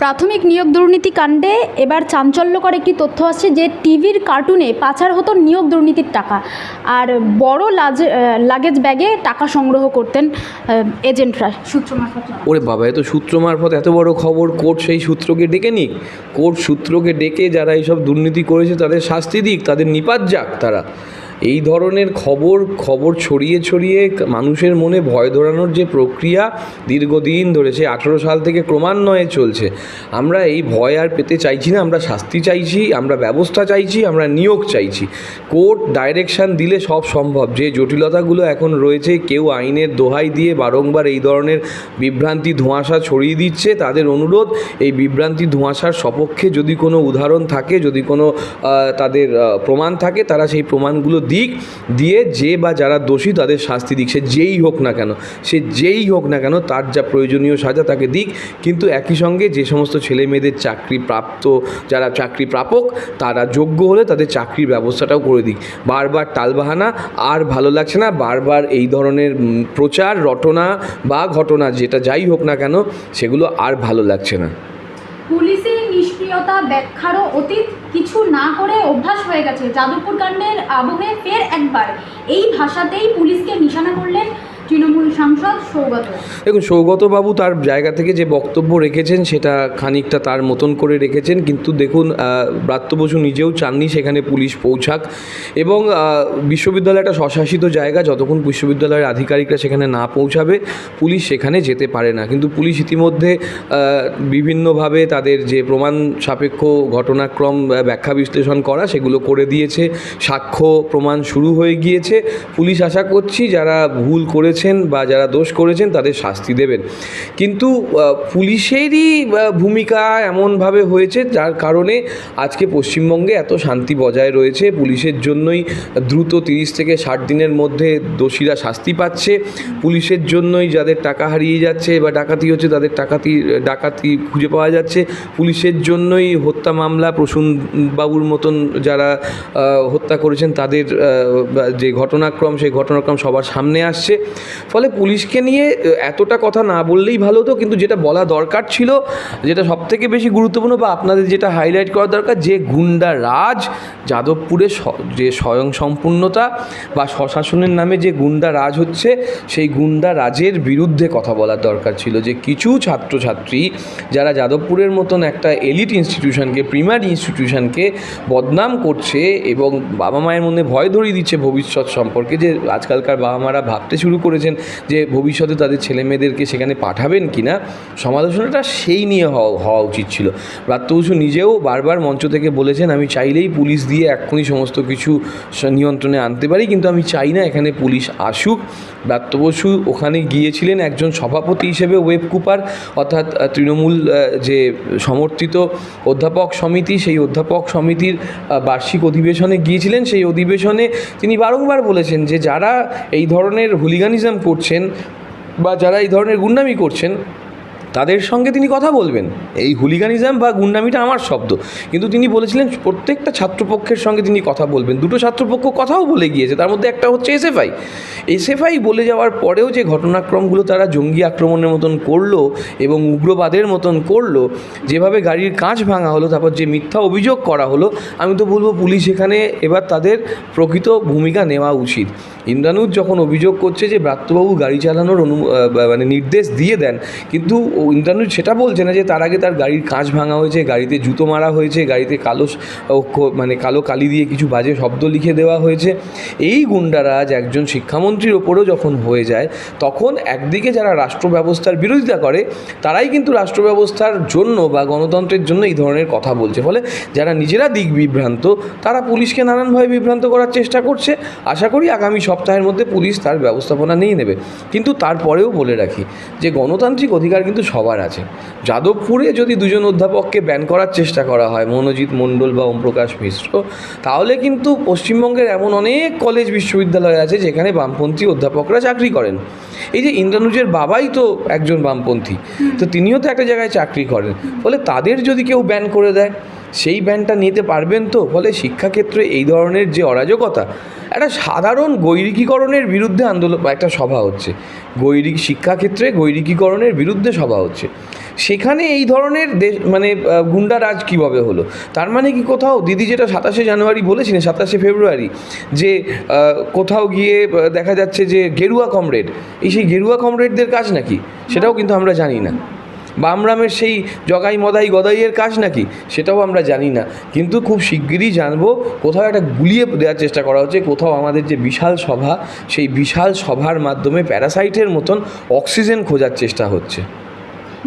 প্রাথমিক নিয়োগ দুর্নীতি কাণ্ডে এবার চাঞ্চল্যকর একটি তথ্য আসছে যে টিভির কার্টুনে পাচার হতো নিয়োগ দুর্নীতির টাকা। আর বড় লাজে লাগেজ ব্যাগে টাকা সংগ্রহ করতেন এজেন্টরা। সূত্র মারফত ওরে বাবা এত সূত্র মারফত এত বড় খবর, কোর্ট সেই সূত্রকে ডেকে নিক। কোর্ট সূত্রকে ডেকে যারা এইসব দুর্নীতি করেছে, তাদের শাস্তি দিক, তাদের নিপাত যাক তারা। এই ধরনের খবর খবর ছড়িয়ে ছড়িয়ে মানুষের মনে ভয় ধরানোর যে প্রক্রিয়া দীর্ঘদিন ধরে সে আঠেরো সাল থেকে ক্রমান্বয়ে চলছে। আমরা এই ভয় আর পেতে চাইছি না, আমরা শাস্তি চাইছি, আমরা ব্যবস্থা চাইছি, আমরা নিয়োগ চাইছি। কোর্ট ডাইরেকশন দিলে সব সম্ভব। যে জটিলতাগুলো এখন রয়েছে, কেউ আইনের দোহাই দিয়ে বারংবার এই ধরনের বিভ্রান্তি, ধোঁয়াশা ছড়িয়ে দিচ্ছে, তাদের অনুরোধ, এই বিভ্রান্তি, ধোঁয়াশার সপক্ষে যদি কোনো উদাহরণ থাকে, যদি কোনো তাদের প্রমাণ থাকে, তারা সেই প্রমাণগুলো দিক দিয়ে যে বা যারা দোষী তাদের শাস্তি দিক, সে যেই হোক না কেন, সে যেই হোক না কেন তার যা প্রয়োজনীয় সাজা তাকে দিক। কিন্তু একই সঙ্গে যে সমস্ত ছেলে মেয়েদের চাকরি প্রাপ্ত, যারা চাকরি প্রাপক, তারা যোগ্য হলে তাদের চাকরির ব্যবস্থাটাও করে দিক। বারবার টালবাহানা আর ভালো লাগছে না, বারবার এই ধরনের প্রচার, রটনা বা ঘটনা, যেটা যাই হোক না কেন, সেগুলো আর ভালো লাগছে না। পুলিশের নিষ্ক্রিয়তা ব্যাখ্যারও অতীত কিছু না করে অভ্যাস হয়ে গেছে। যাদবপুর কাণ্ডের আবহে ফের একবার এই ভাষাতেই পুলিশকে নিশানা করলেন সৌগত। দেখুন, সৌগতবাবু তার জায়গা থেকে যে বক্তব্য রেখেছেন, সেটা খানিকটা তার মতন করে রেখেছেন। কিন্তু দেখুন ব্রাত্য বসু নিজেও চাননি সেখানে পুলিশ পৌঁছাক। এবং বিশ্ববিদ্যালয় একটা স্বশাসিত জায়গা, যতক্ষণ বিশ্ববিদ্যালয়ের আধিকারিকরা সেখানে না পৌঁছাবে, পুলিশ সেখানে যেতে পারে না। কিন্তু পুলিশ ইতিমধ্যে বিভিন্নভাবে তাদের যে প্রমাণ সাপেক্ষ ঘটনাক্রম ব্যাখ্যা বিশ্লেষণ করা, সেগুলো করে দিয়েছে। সাক্ষ্য প্রমাণ শুরু হয়ে গিয়েছে। পুলিশ আশা করছি, যারা ভুল করেছেন বা যারা দোষ করেছেন তাদের শাস্তি দেবেন। কিন্তু পুলিশেরই ভূমিকা এমনভাবে হয়েছে যার কারণে আজকে পশ্চিমবঙ্গে এত শান্তি বজায় রয়েছে। পুলিশের জন্যই দ্রুত তিরিশ থেকে ষাট দিনের মধ্যে দোষীরা শাস্তি পাচ্ছে। পুলিশের জন্যই যাদের টাকা হারিয়ে যাচ্ছে বা ডাকাতি হচ্ছে তাদের টাকাতি, ডাকাতি খুঁজে পাওয়া যাচ্ছে। পুলিশের জন্যই হত্যা মামলা প্রসূন বাবুর মতন যারা হত্যা করেছেন তাদের যে ঘটনাক্রম, সেই ঘটনাক্রম সবার সামনে আসছে। ফলে পুলিশকে নিয়ে এতটা কথা না বললেই ভালো হতো কিন্তু যেটা বলা দরকার ছিল, যেটা সবথেকে বেশি গুরুত্বপূর্ণ বা আপনাদের যেটা হাইলাইট করা দরকার, যে গুন্ডা রাজ যাদবপুরে যে স্বয়ং সম্পূর্ণতা বা স্বশাসনের নামে যে গুন্ডা রাজ হচ্ছে, সেই গুন্ডা রাজের বিরুদ্ধে কথা বলার দরকার ছিল। যে কিছু ছাত্রছাত্রী যারা যাদবপুরের মতন একটা এলিট ইনস্টিটিউশনকে প্রিমারি ইনস্টিটিউশনকে বদনাম করছে এবং বাবা মায়ের মধ্যে ভয় ধরিয়ে দিচ্ছে ভবিষ্যৎ সম্পর্কে, যে আজকালকার বাবা মারা ভাবতে শুরু করেছেন যে ভবিষ্যতে তাদের ছেলে মেয়েদেরকে সেখানে পাঠাবেন কি না সমালোচনাটা সেই নিয়ে হওয়া উচিত ছিল। ব্রাত্য বসু নিজেও বারবার মঞ্চ থেকে বলেছেন, আমি চাইলেই পুলিশ দিয়ে এক্ষুনি সমস্ত কিছু নিয়ন্ত্রণে আনতে পারি, কিন্তু আমি চাই না এখানে পুলিশ আসুক। ব্রাত্য বসু ওখানে গিয়েছিলেন একজন সভাপতি হিসেবে, ওয়েব কুপার, অর্থাৎ তৃণমূল যে সমর্থিত অধ্যাপক সমিতি, সেই অধ্যাপক সমিতির বার্ষিক অধিবেশনে গিয়েছিলেন। সেই অধিবেশনে তিনি বারংবার বলেছেন যে, যারা এই ধরনের হুলিগানিজম করছেন বা যারা এই ধরনের গুন্ডামি করছেন, তাদের সঙ্গে তিনি কথা বলবেন। এই হুলিগানিজম বা গুন্ডামিটা আমার শব্দ। কিন্তু তিনি বলেছিলেন, প্রত্যেকটা ছাত্রপক্ষের সঙ্গে তিনি কথা বলবেন। দুটো ছাত্রপক্ষ কথাও বলে গিয়েছে। তার মধ্যে একটা হচ্ছে এসএফআই। এসএফআই বলে যাওয়ার পরেও যে ঘটনাক্রমগুলো তারা জঙ্গি আক্রমণের মতন করল এবং উগ্রবাদের মতন করল, যেভাবে গাড়ির কাঁচ ভাঙা হলো, তারপর যে মিথ্যা অভিযোগ করা হলো, আমি তো বলব পুলিশ এখানে এবার তাদের প্রকৃত ভূমিকা নেওয়া উচিত। ইন্দ্রানুজ যখন অভিযোগ করছে যে ব্রাত্যবাবু গাড়ি চালানোর অনু মানে নির্দেশ দিয়ে দেন, কিন্তু ইন্দ্রানুজ সেটা বলছে না যে তার আগে তার গাড়ির কাঁচ ভাঙা হয়েছে, গাড়িতে জুতো মারা হয়েছে, গাড়িতে কালো মানে কালো কালি দিয়ে কিছু বাজে শব্দ লিখে দেওয়া হয়েছে। এই গুন্ডারাজ একজন শিক্ষামন্ত্রীর ওপরেও যখন হয়ে যায়, তখন একদিকে যারা রাষ্ট্র ব্যবস্থার বিরোধিতা করে, তারাই কিন্তু রাষ্ট্র ব্যবস্থার জন্য বা গণতন্ত্রের জন্য এই ধরনের কথা বলছে। ফলে যারা নিজেরা দিক বিভ্রান্ত, তারা পুলিশকে নানানভাবে বিভ্রান্ত করার চেষ্টা করছে। আশা করি আগামী সপ্তাহের মধ্যে পুলিশ তার ব্যবস্থাপনা নিয়ে নেবে। কিন্তু তারপরেও বলে রাখি যে, গণতান্ত্রিক অধিকার কিন্তু সবার আছে। যাদবপুরে যদি দুজন অধ্যাপককে ব্যান করার চেষ্টা করা হয়, মনোজিৎ মণ্ডল বা ওমপ্রকাশ মিশ্র, তাহলে কিন্তু পশ্চিমবঙ্গের এমন অনেক কলেজ বিশ্ববিদ্যালয় আছে যেখানে বামপন্থী অধ্যাপকরা চাকরি করেন। এই যে, ইন্দ্রানুজের বাবাই তো একজন বামপন্থী, তো তিনিও তো একটা জায়গায় চাকরি করেন। ফলে তাদের যদি কেউ ব্যান করে দেয় সেই ব্যানটা নিতে পারবেন তো? ফলে শিক্ষাক্ষেত্রে এই ধরনের যে অরাজকতা, একটা সাধারণ গৈরিকীকরণের বিরুদ্ধে আন্দোলন একটা সভা হচ্ছে। গৈরিক, শিক্ষাক্ষেত্রে গৈরিকীকরণের বিরুদ্ধে সভা হচ্ছে। সেখানে এই ধরনের দেশ মানে গুন্ডারাজ কীভাবে হলো? তার মানে কি কোথাও, দিদি যেটা সাতাশে জানুয়ারি বলেছিলেন, সাতাশে ফেব্রুয়ারি, যে কোথাও গিয়ে দেখা যাচ্ছে যে, গেরুয়া কমরেড, এই সেই গেরুয়া কমরেডদের কাজ নাকি? সেটাও কিন্তু আমরা জানি না। বামরামের সেই জগাই মদাই গদাইয়ের কাজ নাকি? সেটাও আমরা জানি না। কিন্তু খুব শিগগিরই জানব, কোথাও একটা গুলিয়ে দেওয়ার চেষ্টা করা হচ্ছে, কোথাও আমাদের যে বিশাল সভা, সেই বিশাল সভার মাধ্যমে প্যারাসাইটের মতন অক্সিজেন খোঁজার চেষ্টা হচ্ছে।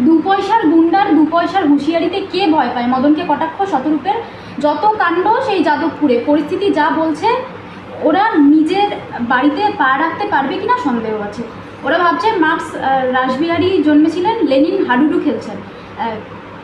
দু পয়সার গুন্ডার, দু পয়সার হুঁশিয়ারিতে কে ভয় পায়? মদনকে কটাক্ষ, শতরূপের যত কাণ্ড সেই যাদবপুরে। পরিস্থিতি যা বলছে, ওরা নিজের বাড়িতে পা রাখতে পারবে কিনা সন্দেহ আছে। ওরা ভাবছে মার্কস রাসবিহারী জন্মেছিলেন লেনিন হাডুডু খেলছেন।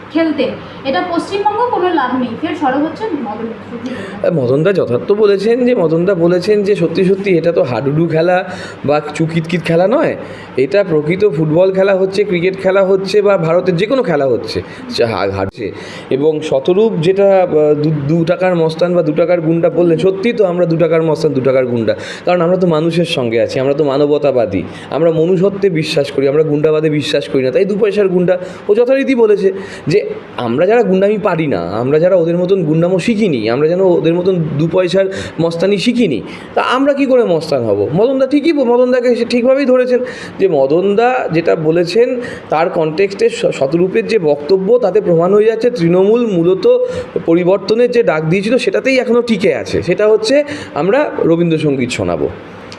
আহ, খেলতেন এটা পশ্চিমবঙ্গ কোনো লাভ নেই। ফের সরব মদন মদনদা যথার্থ বলেছেন যে মদনদা বলেছেন যে সত্যি সত্যি এটা তো হাডুডু খেলা বা চুকিতকিত খেলা নয়। এটা প্রকৃত ফুটবল খেলা হচ্ছে ক্রিকেট খেলা হচ্ছে বা ভারতের যে কোনো খেলা হচ্ছে হারছে। এবং শতরূপ যেটা দু- দু টাকার মস্তান বা দু টাকার গুন্ডা বললেন সত্যি তো আমরা দু টাকার মস্তান দু টাকার গুন্ডা। কারণ আমরা তো মানুষের সঙ্গে আছি আমরা তো মানবতাবাদী। আমরা মনুষ্যত্বে বিশ্বাস করি আমরা গুন্ডাবাদে বিশ্বাস করি না। তাই দু পয়সার গুন্ডা ও যথারীতি বলেছে যে আমরা যারা গুন্ডামি পারি না, আমরা যারা ওদের মতন গুন্ডামো শিখিনি, আমরা যেন ওদের মতন দু পয়সার মস্তানি শিখিনি, তা আমরা কি করে মস্তান হব? মদনদা ঠিকই মদনদাকে ঠিকভাবেই ধরেছেন। যে মদনদা যেটা বলেছেন, তার কনটেক্সটে শতরূপের যে বক্তব্য, তাতে প্রমাণ হয়ে যাচ্ছে, তৃণমূল মূলত পরিবর্তনের যে ডাক দিয়েছিল, সেটাতেই এখনও টিকে আছে। সেটা হচ্ছে আমরা রবীন্দ্রসঙ্গীত শোনাবো।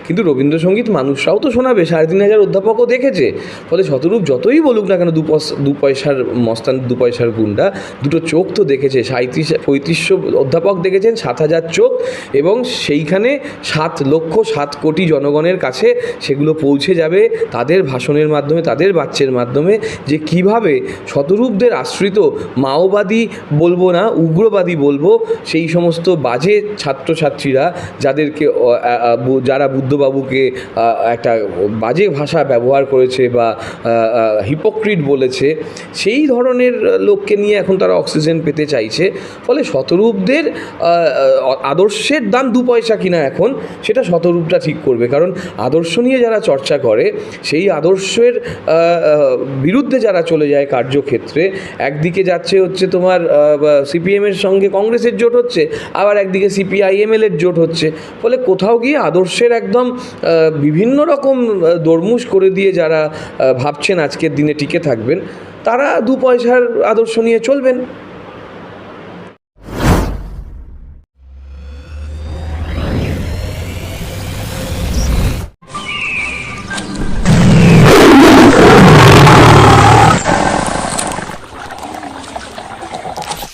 কিন্তু রবীন্দ্রসঙ্গীত মানুষরাও তো শোনাবে সাড়ে তিন হাজার অধ্যাপকও দেখেছে। ফলে শতরূপ যতই বলুক না কেন দু পয়সা দু পয়সার মস্তান দু পয়সার গুন্ডা দুটো চোখ তো দেখেছে সাঁত্রিশ পঁয়ত্রিশশো অধ্যাপক দেখেছেন সাত হাজার চোখ এবং সেইখানে সাত লক্ষ সাত কোটি জনগণের কাছে সেগুলো পৌঁছে যাবে তাদের ভাষণের মাধ্যমে তাদের বাচ্চের মাধ্যমে যে কীভাবে শতরূপদের আশ্রিত মাওবাদী বলব না উগ্রবাদী বলব সেই সমস্ত বাজে ছাত্রছাত্রীরা যাদেরকে যারা আ, আ, বু- যারা আ, একটা বাজে ভাষা ব্যবহার করেছে বা হিপোক্রিট বলেছে সেই ধরনের লোককে নিয়ে এখন তারা অক্সিজেন পেতে চাইছে। ফলে শতরূপদের আদর্শের দাম দু পয়সা কিনা এখন সেটা শতরূপটা ঠিক করবে। কারণ আদর্শ নিয়ে যারা চর্চা করে সেই আদর্শের বিরুদ্ধে যারা চলে যায় কার্যক্ষেত্রে একদিকে যাচ্ছে হচ্ছে তোমার সিপিএমের সঙ্গে কংগ্রেসের জোট হচ্ছে আবার একদিকে সিপিআইএমএল এর জোট হচ্ছে। ফলে কোথাও গিয়ে আদর্শের একদম বিভিন্ন রকম দরমুশ করে দিয়ে যারা ভাবছেন আজকের দিনে টিকে থাকবেন, তারা দু পয়সার আদর্শ নিয়ে চলবেন।